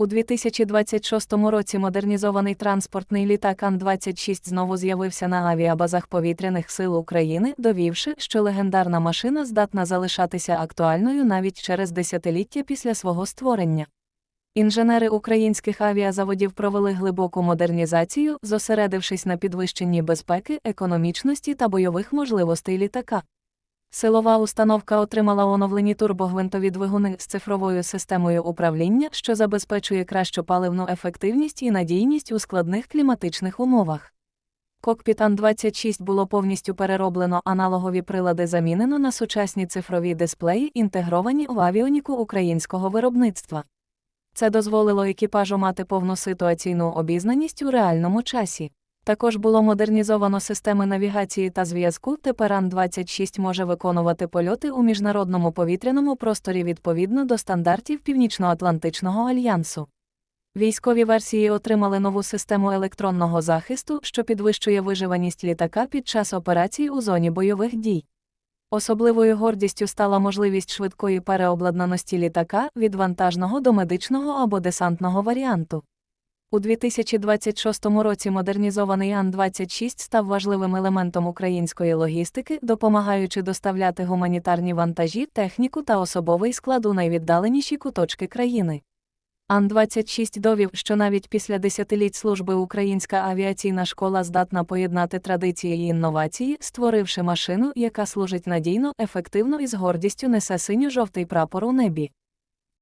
У 2026 році модернізований транспортний літак Ан-26 знову з'явився на авіабазах повітряних сил України, довівши, що легендарна машина здатна залишатися актуальною навіть через десятиліття після свого створення. Інженери українських авіазаводів провели глибоку модернізацію, зосередившись на підвищенні безпеки, економічності та бойових можливостей літака. Силова установка отримала оновлені турбогвинтові двигуни з цифровою системою управління, що забезпечує кращу паливну ефективність і надійність у складних кліматичних умовах. Кокпіт Ан-26 було повністю перероблено, аналогові прилади замінено на сучасні цифрові дисплеї, інтегровані в авіоніку українського виробництва. Це дозволило екіпажу мати повну ситуаційну обізнаність у реальному часі. Також було модернізовано системи навігації та зв'язку. Тепер Ан-26 може виконувати польоти у міжнародному повітряному просторі відповідно до стандартів Північно-Атлантичного альянсу. Військові версії отримали нову систему електронного захисту, що підвищує виживаність літака під час операцій у зоні бойових дій. Особливою гордістю стала можливість швидкої переобладнаності літака від вантажного до медичного або десантного варіанту. У 2026 році модернізований Ан-26 став важливим елементом української логістики, допомагаючи доставляти гуманітарні вантажі, техніку та особовий склад у найвіддаленіші куточки країни. Ан-26 довів, що навіть після десятиліть служби українська авіаційна школа здатна поєднати традиції і інновації, створивши машину, яка служить надійно, ефективно і з гордістю несе синьо-жовтий прапор у небі.